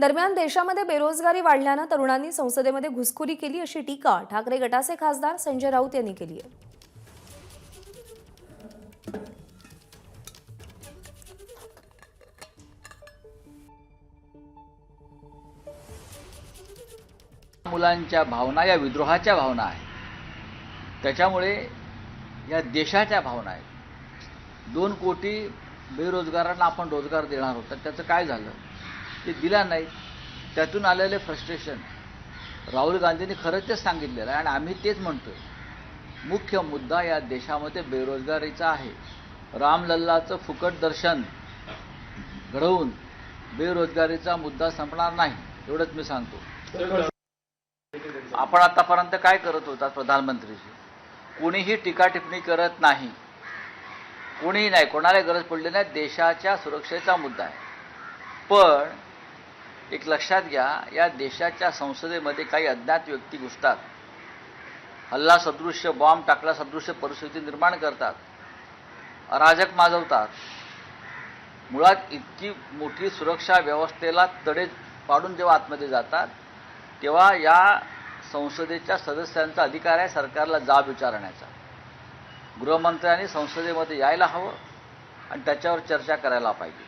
दरम्यान देशामध्ये बेरोजगारी वाढल्यानं तरुणांनी संसदेमध्ये घुसखोरी केली अशी टीका ठाकरे गटाचे खासदार संजय राऊत यांनी केली आहे. मुलांच्या भावना या विद्रोहाच्या भावना आहेत. त्याच्यामुळे या देशाच्या भावना आहेत. दोन कोटी बेरोजगारांना आपण रोजगार देणार होता त्याचं काय झालं? ते दिला नाही. त्यातून आलेले फ्रस्ट्रेशन राहुल गांधींनी खरंच तेच सांगितलेलं आहे आणि आम्ही तेच म्हणतोय. मुख्य मुद्दा या देशामध्ये बेरोजगारीचा आहे. रामलल्लाचं फुकट दर्शन घडवून बेरोजगारीचा मुद्दा संपणार नाही एवढंच मी सांगतो. आपण आतापर्यंत काय करत होता प्रधानमंत्रीजी? कोणीही टीका टिप्पणी करत नाही. कोणीही नाही कोणाला गरज पडली नाही देशाच्या सुरक्षेचा मुद्दा आहे. पण एक लक्षात घ्या या देशाच्या संसदेमध्ये काही अज्ञात व्यक्ती घुसतात. हल्ला सदृश्य बॉम्ब टाकला सदृश्य परिस्थिती निर्माण करतात. अराजक माजवतात. मुळात इतकी मोठी सुरक्षा व्यवस्थेला तडे पाडून जेव्हा आतमध्ये जातात तेव्हा या संसदेच्या सदस्यांचा अधिकार आहे सरकारला जाब विचारण्याचा. गृहमंत्र्यांनी संसदेमध्ये यायला हवं आणि त्याच्यावर चर्चा करायला पाहिजे.